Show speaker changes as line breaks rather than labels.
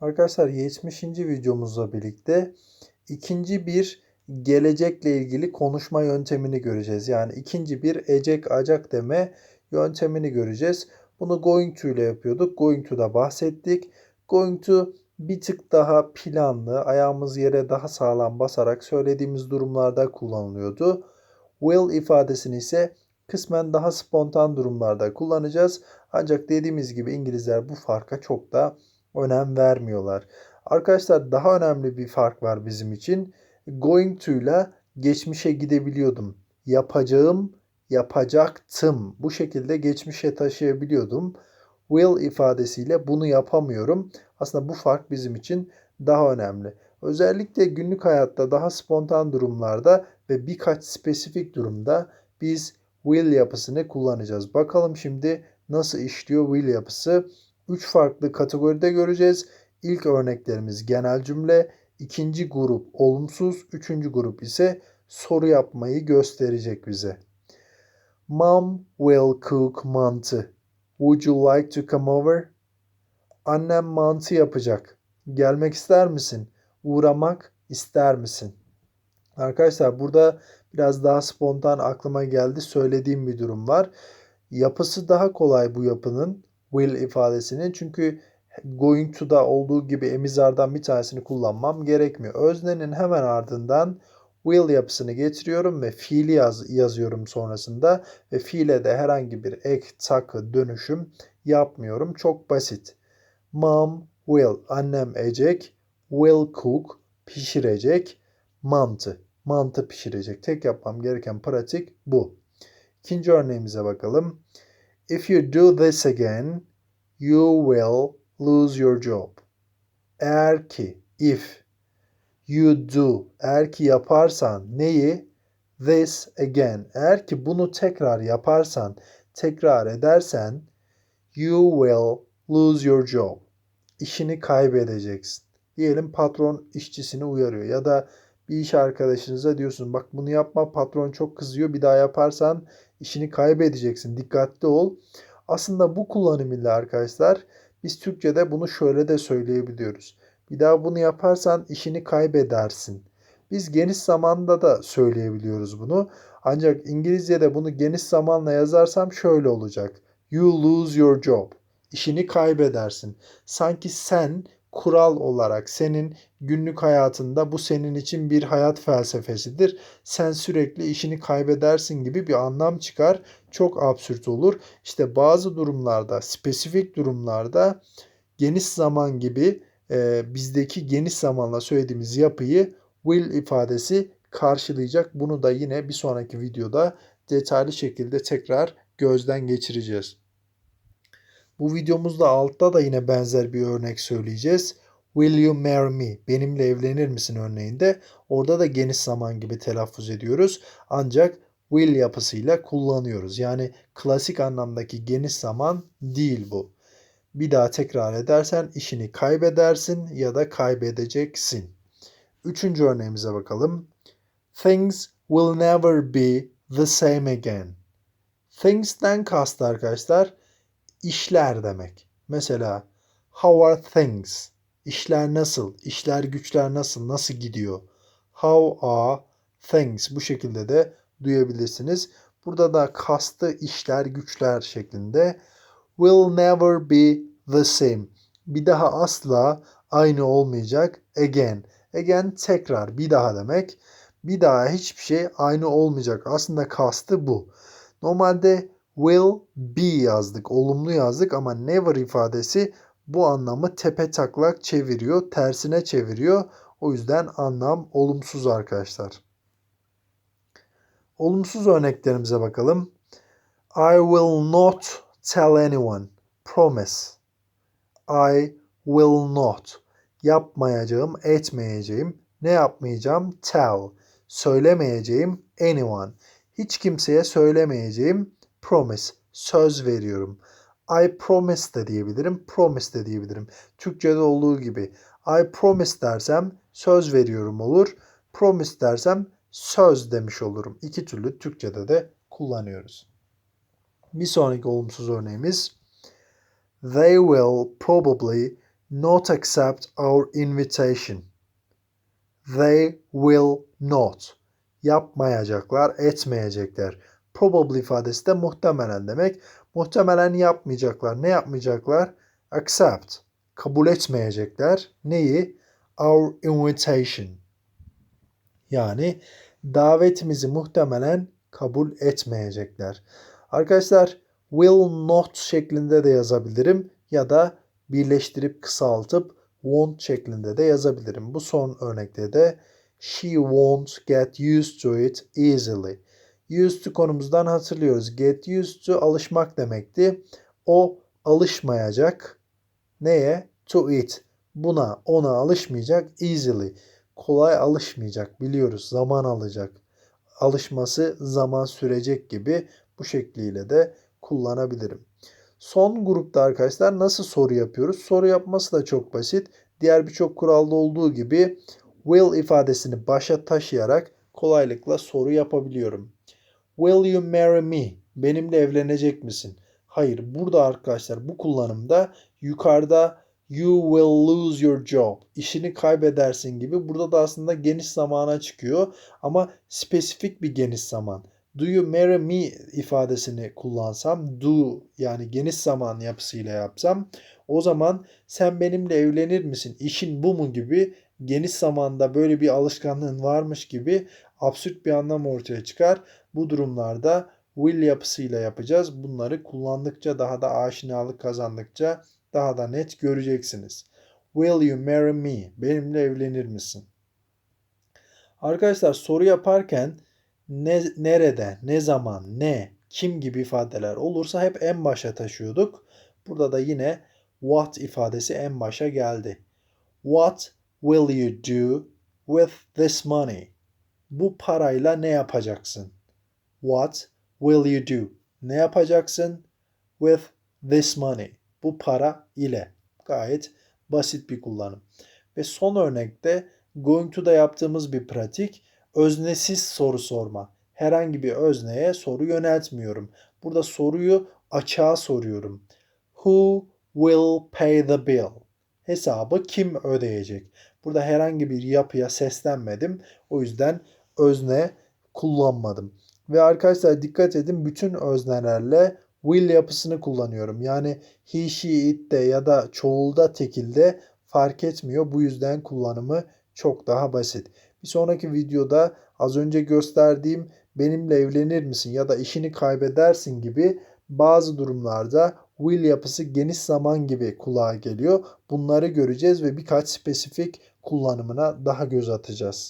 Arkadaşlar 70. videomuzla birlikte ikinci bir gelecekle ilgili konuşma yöntemini göreceğiz. Yani ikinci bir ecek acak deme yöntemini göreceğiz. Bunu going to ile yapıyorduk. Going to'da bahsettik. Going to bir tık daha planlı, ayağımız yere daha sağlam basarak söylediğimiz durumlarda kullanılıyordu. Will ifadesini ise kısmen daha spontan durumlarda kullanacağız. Ancak dediğimiz gibi İngilizler bu farka çok da önem vermiyorlar. Arkadaşlar daha önemli bir fark var bizim için. Going to ile geçmişe gidebiliyordum. Yapacağım, yapacaktım. Bu şekilde geçmişe taşıyabiliyordum. Will ifadesiyle bunu yapamıyorum. Aslında bu fark bizim için daha önemli. Özellikle günlük hayatta daha spontan durumlarda ve birkaç spesifik durumda biz will yapısını kullanacağız. Bakalım şimdi nasıl işliyor will yapısı. 3 farklı kategoride göreceğiz. İlk örneklerimiz genel cümle, ikinci grup olumsuz, üçüncü grup ise soru yapmayı gösterecek bize. Mom will cook mantı. Would you like to come over? Annem mantı yapacak. Gelmek ister misin? Uğramak ister misin? Arkadaşlar burada biraz daha spontan aklıma geldi söylediğim bir durum var. Yapısı daha kolay bu yapının will ifadesinin çünkü going to'da olduğu gibi emizardan bir tanesini kullanmam gerekmiyor. Öznenin hemen ardından will yapısını getiriyorum ve fiili yaz, yazıyorum sonrasında ve fiile de herhangi bir ek, takı, dönüşüm yapmıyorum. Çok basit. Mom will, annem ecek, will cook, pişirecek, mantı, mantı pişirecek. Tek yapmam gereken pratik bu. İkinci örneğimize bakalım. If you do this again, you will lose your job. Eğer ki, if you do, eğer ki yaparsan neyi? This again. Eğer ki bunu tekrar yaparsan, tekrar edersen, you will lose your job. İşini kaybedeceksin. Diyelim patron işçisini uyarıyor ya da bir iş arkadaşınıza diyorsun bak bunu yapma patron çok kızıyor bir daha yaparsan işini kaybedeceksin dikkatli ol. Aslında bu kullanım ile arkadaşlar biz Türkçe'de bunu şöyle de söyleyebiliyoruz. Bir daha bunu yaparsan işini kaybedersin. Biz geniş zamanda da söyleyebiliyoruz bunu. Ancak İngilizce'de bunu geniş zamanla yazarsam şöyle olacak. You lose your job. İşini kaybedersin. Sanki sen kural olarak senin günlük hayatında bu senin için bir hayat felsefesidir. Sen sürekli işini kaybedersin gibi bir anlam çıkar. Çok absürt olur. İşte bazı durumlarda, spesifik durumlarda geniş zaman gibi e, bizdeki geniş zamanla söylediğimiz yapıyı will ifadesi karşılayacak. Bunu da yine bir sonraki videoda detaylı şekilde tekrar gözden geçireceğiz. Bu videomuzda altta da yine benzer bir örnek söyleyeceğiz. Will you marry me? Benimle evlenir misin örneğinde. Orada da geniş zaman gibi telaffuz ediyoruz. Ancak will yapısıyla kullanıyoruz. Yani klasik anlamdaki geniş zaman değil bu. Bir daha tekrar edersen işini kaybedersin ya da kaybedeceksin. Üçüncü örneğimize bakalım. Things will never be the same again. Things'ten kastı arkadaşlar işler demek. Mesela how are things? İşler nasıl? İşler güçler nasıl? Nasıl gidiyor? How are things? Bu şekilde de duyabilirsiniz. Burada da kastı işler güçler şeklinde. Will never be the same. Bir daha asla aynı olmayacak. Again. Again tekrar bir daha demek. Bir daha hiçbir şey aynı olmayacak. Aslında kastı bu. Normalde will be yazdık, olumlu yazdık ama never ifadesi bu anlamı tepe taklak çeviriyor, tersine çeviriyor. O yüzden anlam olumsuz arkadaşlar. Olumsuz örneklerimize bakalım. I will not tell anyone. Promise. I will not. Yapmayacağım, etmeyeceğim. Ne yapmayacağım? Tell. Söylemeyeceğim. Anyone. Hiç kimseye söylemeyeceğim promise, söz veriyorum. I promise de diyebilirim, promise de diyebilirim. Türkçe'de olduğu gibi I promise dersem söz veriyorum olur. Promise dersem söz demiş olurum. İki türlü Türkçe'de de kullanıyoruz. Bir sonraki olumsuz örneğimiz They will probably not accept our invitation. They will not. Yapmayacaklar, etmeyecekler. Probably ifadesi de muhtemelen demek. Muhtemelen yapmayacaklar. Ne yapmayacaklar? Accept. Kabul etmeyecekler. Neyi? Our invitation. Yani davetimizi muhtemelen kabul etmeyecekler. Arkadaşlar will not şeklinde de yazabilirim ya da birleştirip kısaltıp won't şeklinde de yazabilirim. Bu son örnekte de she won't get used to it easily. Used to konumuzdan hatırlıyoruz. Get used to alışmak demekti. O alışmayacak. Neye? To it. Buna, ona alışmayacak. Easily. Kolay alışmayacak. Biliyoruz. Zaman alacak. Alışması zaman sürecek gibi bu şekliyle de kullanabilirim. Son grupta arkadaşlar nasıl soru yapıyoruz? Soru yapması da çok basit. Diğer birçok kuralda olduğu gibi will ifadesini başa taşıyarak kolaylıkla soru yapabiliyorum. Will you marry me? Benimle evlenecek misin? Hayır, burada arkadaşlar bu kullanımda yukarıda you will lose your job. İşini kaybedersin gibi. Burada da aslında geniş zamana çıkıyor ama spesifik bir geniş zaman. Do you marry me ifadesini kullansam, do yani geniş zaman yapısıyla yapsam o zaman sen benimle evlenir misin? İşin bu mu gibi geniş zamanda böyle bir alışkanlığın varmış gibi absürt bir anlam ortaya çıkar. Bu durumlarda will yapısıyla yapacağız. Bunları kullandıkça daha da aşinalık kazandıkça daha da net göreceksiniz. Will you marry me? Benimle evlenir misin? Arkadaşlar soru yaparken ne, nerede, ne zaman, ne, kim gibi ifadeler olursa hep en başa taşıyorduk. Burada da yine what ifadesi en başa geldi. What will you do with this money? Bu parayla ne yapacaksın? What will you do? Ne yapacaksın? With this money. Bu para ile. Gayet basit bir kullanım. Ve son örnekte going to'da yaptığımız bir pratik öznesiz soru sorma. Herhangi bir özneye soru yöneltmiyorum. Burada soruyu açığa soruyorum. Who will pay the bill? Hesabı kim ödeyecek? Burada herhangi bir yapıya seslenmedim. O yüzden özne kullanmadım. Ve arkadaşlar dikkat edin bütün öznelerle will yapısını kullanıyorum. Yani he, she, it de ya da çoğulda tekilde fark etmiyor. Bu yüzden kullanımı çok daha basit. Bir sonraki videoda az önce gösterdiğim benimle evlenir misin ya da işini kaybedersin gibi bazı durumlarda will yapısı geniş zaman gibi kulağa geliyor. Bunları göreceğiz ve birkaç spesifik kullanımına daha göz atacağız.